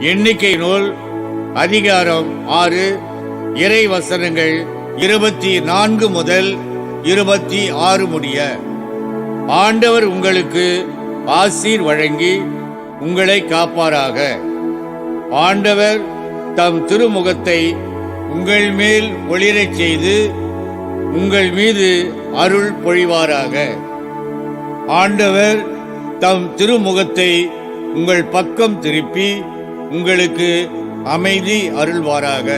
எண்ணிக்கை நூல் அதிகாரம் ஆறு இறை வசனங்கள் இருபத்தி நான்கு முதல் இருபத்தி ஆறு முடிய. ஆண்டவர் உங்களுக்கு ஆசீர் வழங்கி உங்களை காப்பாராக. ஆண்டவர் தம் திருமுகத்தை உங்கள் மேல் ஒளிரச் செய்து உங்கள் மீது அருள் பொழிவாராக. ஆண்டவர் தம் திருமுகத்தை உங்கள் பக்கம் திருப்பி உங்களுக்கு அமைதி அருள்வாராக.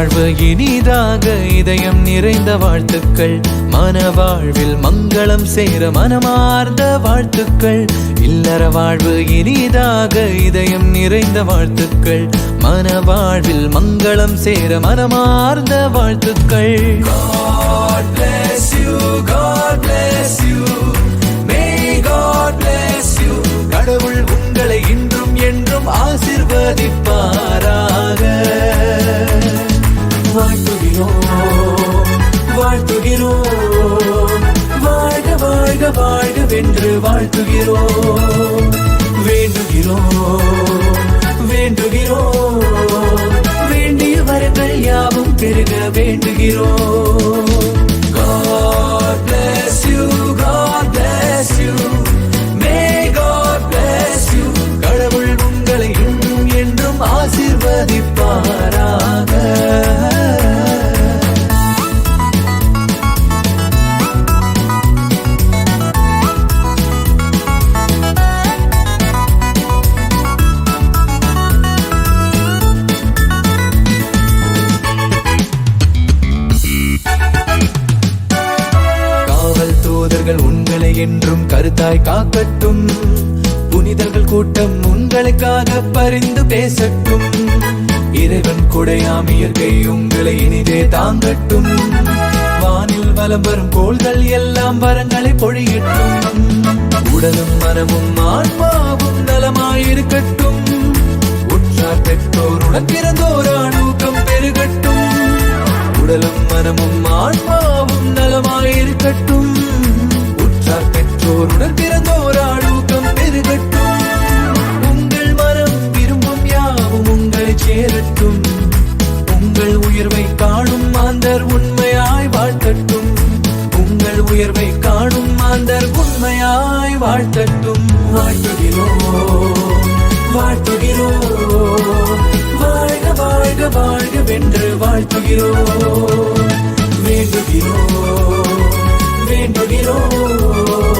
வாழ்வு இனிதாக இதயம் நிறைந்த வாழ்த்துக்கள். மன வாழ்வில் மங்களம் சேர மனமார்ந்த வாழ்த்துக்கள். இல்லற வாழ்வு இனிதாக இதயம் நிறைந்த வாழ்த்துக்கள். மன வாழ்வில் மங்களம் சேர மனமார்ந்த வாழ்த்துக்கள். வாழ்க வென்று வாழ்த்துகிறோம். வேண்டுகிறோம் வேண்டுகிறோம். வேண்டிய வரங்கள் யாவும் பெருக வேண்டுகிறோம். என்றும் காக்கட்டும். புனிதர்கள் கூட்டம் உங்களுக்காக பரிந்து பேசட்டும். இறைவன் குடையாம் இயற்கை உங்களை இனிதே தாங்கட்டும். வானில் வலம் வரும் கோள்கள் எல்லாம் வரங்களை பொழியட்டும். உடலும் மனமும் ஆன்மாவும் நலமாயிருக்கட்டும். உற்றார் பெற்றோருடன் பிறந்தோர் அணுக்கம் பெருகட்டும். உடலும் மனமும் ஆன்மாவும் நலமாயிருக்கட்டும். வென்று வாழ்த்துகிறோம். வேண்டுகிறோம். வேண்டுகிறோம்.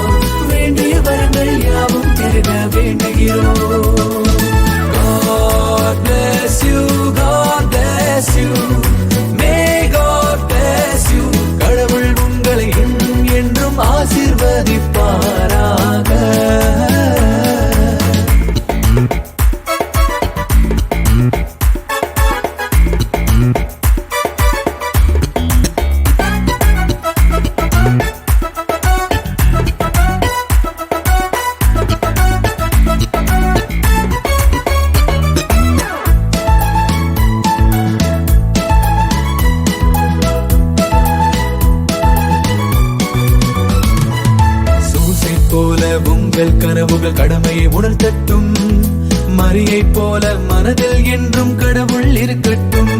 வேண்டிய வரங்கள் யாவும் பெருக வேண்டுகிறோம். உங்கள் கனவுகள் கடமையை உணர்த்தட்டும். மரியை போல மனதில் என்றும் கடவுள் இருக்கட்டும்.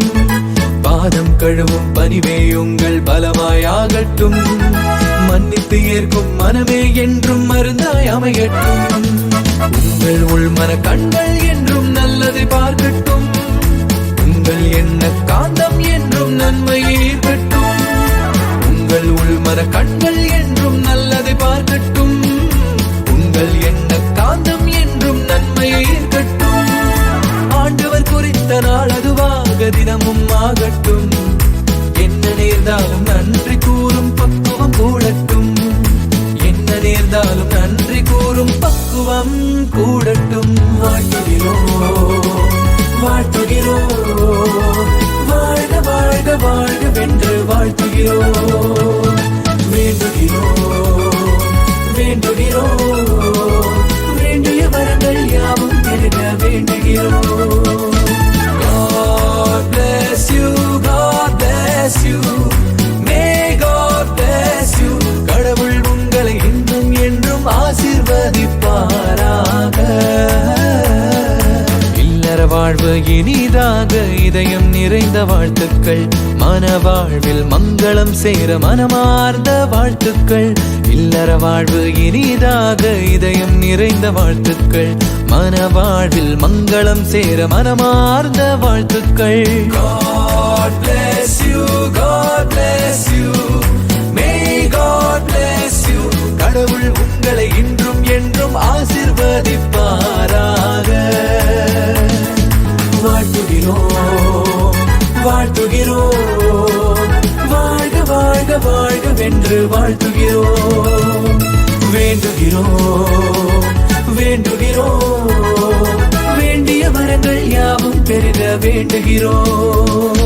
பாதம் கழுவும் பணிவே உங்கள் பலமாயாகட்டும் மன்னித்து ஏற்கும் மனமே என்றும் மருந்தாய் அமையட்டும். உங்கள் உள்மன கண்கள் என்றும் நல்லதை பார்க்கட்டும். உங்கள் எண்ண காந்தம் என்றும் நன்மையை ஈர்க்கட்டும் உங்கள் உள்மன கண்கள் என்றும் நேர்ந்தாலும் நன்றி கூறும் பக்குவம் கூடட்டும். என்ன நேர்ந்தாலும் நன்றி கூறும் பக்குவம் கூடட்டும். வாழ்த்துகிறோம் வாழ்த்துகிறோம் வாழ்க வாழ்க வாழ்க வென்று வாழ்த்துகிறோம் வேண்டுகிறோம் வேண்டுகிறோம் வேண்டிய வரங்கள் யாவும் பெருக வேண்டுகிறோம் வாழ்வு இனிதாக இதயம் நிறைந்த வாழ்த்துக்கள் மனவாழ்வில் மங்களம் சேர மனமார்ந்த வாழ்த்துக்கள் இல்லற வாழ்வு இனிதாக இதயம் நிறைந்த வாழ்த்துக்கள் மனவாழ்வில் மங்களம் சேர மனமார்ந்த வாழ்த்துக்கள் God bless you, God bless you. May God bless you. கடவுள் உங்களை இன்று வாழ்கவென்று வாழ்த்துகிறோம். வேண்டுகிறோம் வேண்டுகிறோம். வேண்டிய வரங்கள் யாவும் பெருக வேண்டுகிறோம்.